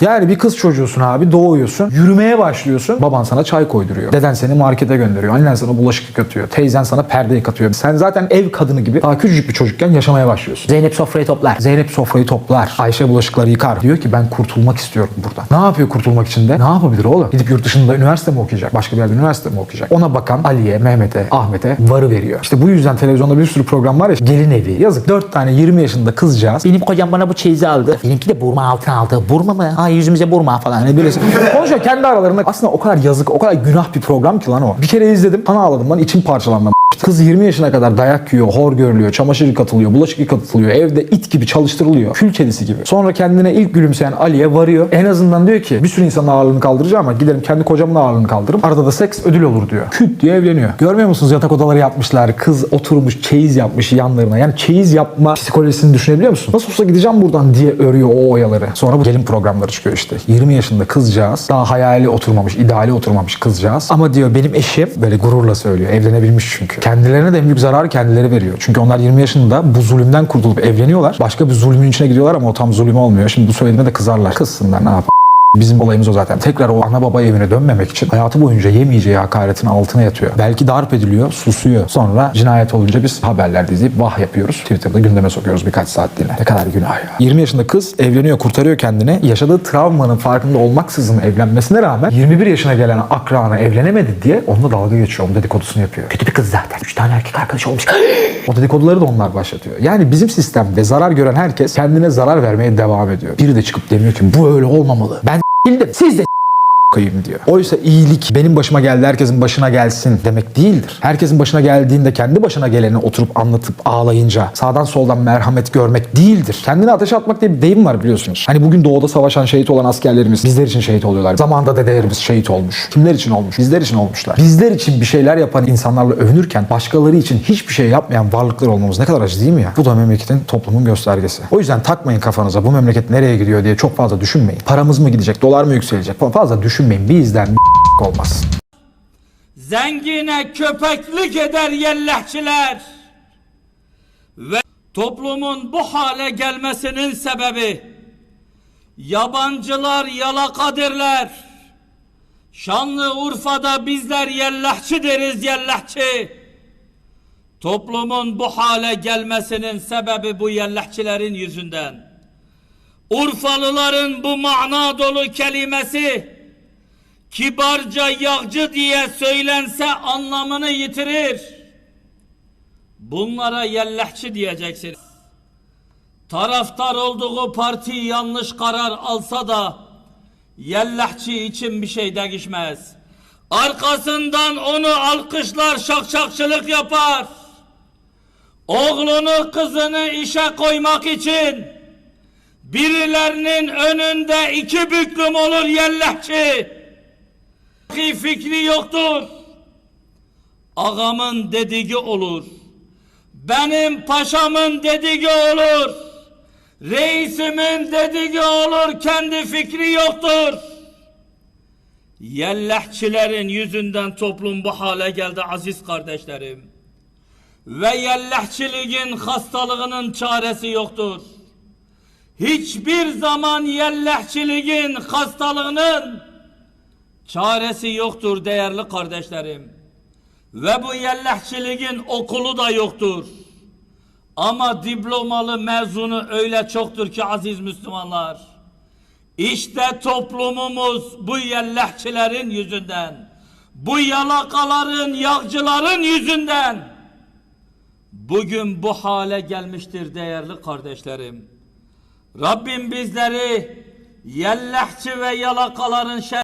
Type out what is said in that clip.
Yani bir kız çocuğusun abi doğuyorsun. Yürümeye başlıyorsun. Baban sana çay koyduruyor. Deden seni markete gönderiyor. Annen sana bulaşık yıkatıyor. Teyzen sana perde yıkatıyor. Sen zaten ev kadını gibi daha küçücük bir çocukken yaşamaya başlıyorsun. Zeynep sofrayı toplar. Zeynep sofrayı toplar. Ayşe bulaşıkları yıkar. Diyor ki ben kurtulmak istiyorum buradan. Ne yapıyor kurtulmak için de? Ne yapabilir oğlum? Gidip yurt dışında üniversite mi okuyacak? Başka bir yerde üniversite mi okuyacak? Ona bakan Ali'ye, Mehmet'e, Ahmet'e varı veriyor. İşte bu yüzden televizyonda bir sürü program var ya. Gelin evi. Yazık. 4 tane 20 yaşında kızcağız. Benim kocam bana bu çeyizi aldı. Benimki de burma altına aldı. Burma mı? Ay yüzümüze burma falan. Hani böyle konuşuyor kendi aralarında. Aslında o kadar yazık, o kadar günah bir program ki lan o. Bir kere izledim, kana ağladım lan, içim parçalandı. Kız 20 yaşına kadar dayak yiyor, hor görülüyor, çamaşır yıkatılıyor, bulaşık yıkatılıyor, evde it gibi çalıştırılıyor, kül kedisi gibi. Sonra kendine ilk gülümseyen Ali'ye varıyor. En azından diyor ki bir sürü insanın ağırlığını kaldıracağım ama giderim kendi kocamın ağırlığını kaldırırım. Arada da seks ödül olur diyor. Küt diye evleniyor. Görmüyor musunuz yatak odaları yapmışlar. Kız oturmuş çeyiz yapmış yanlarına. Yani çeyiz yapma psikolojisini düşünebiliyor musun? Nasıl olsa gideceğim buradan diye örüyor o oyaları. Sonra bu gelin programları çıkıyor işte. 20 yaşında kızcağız. Daha hayali oturmamış, ideali oturmamış kızcağız. Ama diyor benim eşim böyle gururla söylüyor. Evlenebilmiş çünkü. Kendilerine de en büyük zararı kendileri veriyor. Çünkü onlar 20 yaşında bu zulümden kurtulup evleniyorlar. Başka bir zulmün içine giriyorlar ama o tam zulüm olmuyor. Şimdi bu söylediğime de kızarlar. Kızsınlar ne yapalım. Bizim olayımız o zaten. Tekrar o ana baba evine dönmemek için hayatı boyunca yemeyeceği hakaretin altına yatıyor. Belki darp ediliyor, susuyor. Sonra cinayet olunca biz haberlerde izleyip vah yapıyoruz. Twitter'da gündeme sokuyoruz birkaç saatliğine. Ne kadar günah ya. 20 yaşında kız evleniyor, kurtarıyor kendini. Yaşadığı travmanın farkında olmaksızın evlenmesine rağmen 21 yaşına gelen akranı evlenemedi diye onunla dalga geçiyor. Onun dedikodusunu yapıyor. Kötü bir kız zaten. Üç tane erkek arkadaş olmuş. O dedikoduları da onlar başlatıyor. Yani bizim sistemde zarar gören herkes kendine zarar vermeye devam ediyor. Biri de çıkıp demiyor ki bu öyle olmamalı. Ben bildim. Siz de koyayım diyor. Oysa iyilik benim başıma geldi herkesin başına gelsin demek değildir. Herkesin başına geldiğinde kendi başına geleni oturup anlatıp ağlayınca sağdan soldan merhamet görmek değildir. Kendini ateşe atmak diye bir deyim var biliyorsunuz. Hani bugün doğuda savaşan şehit olan askerlerimiz bizler için şehit oluyorlar. Zamanında dedelerimiz şehit olmuş. Kimler için olmuş? Bizler için olmuşlar. Bizler için bir şeyler yapan insanlarla övünürken başkaları için hiçbir şey yapmayan varlıklar olmamız ne kadar acı değil mi ya? Bu da memleketin toplumun göstergesi. O yüzden takmayın kafanıza bu memleket nereye gidiyor diye çok fazla düşünmeyin. Paramız mı gidecek, dolar mı yükselecek fazla düşünmeyin. Bizden olmaz. zengine köpeklik eder yellehçiler ve toplumun bu hale gelmesinin sebebi yabancılar yalakadirler. Şanlıurfa'da bizler yellahçı deriz yellahçı. Toplumun bu hale gelmesinin sebebi bu yellahçilerin yüzünden. Urfalıların bu mana dolu kelimesi kibarca yağcı diye söylense anlamını yitirir. Bunlara yellehçi diyeceksiniz. Taraftar olduğu parti yanlış karar alsa da yellehçi için bir şey değişmez. Arkasından onu alkışlar şakşakçılık yapar. Oğlunu kızını işe koymak için birilerinin önünde iki büklüm olur yellehçi fikri yoktur. Ağamın dediği olur. Benim paşamın dediği olur. Reisimin dediği olur. Kendi fikri yoktur. Yellehçilerin yüzünden toplum bu hale geldi aziz kardeşlerim. Ve yellehçiliğin hastalığının çaresi yoktur. Hiçbir zaman yellehçiliğin hastalığının çaresi yoktur değerli kardeşlerim. Ve bu yellehçiliğin okulu da yoktur. Ama diplomalı mezunu öyle çoktur ki aziz Müslümanlar. İşte toplumumuz bu yellehçilerin yüzünden, bu yalakaların, yağcıların yüzünden bugün bu hale gelmiştir değerli kardeşlerim. Rabbim bizleri yellehçi ve yalakaların şer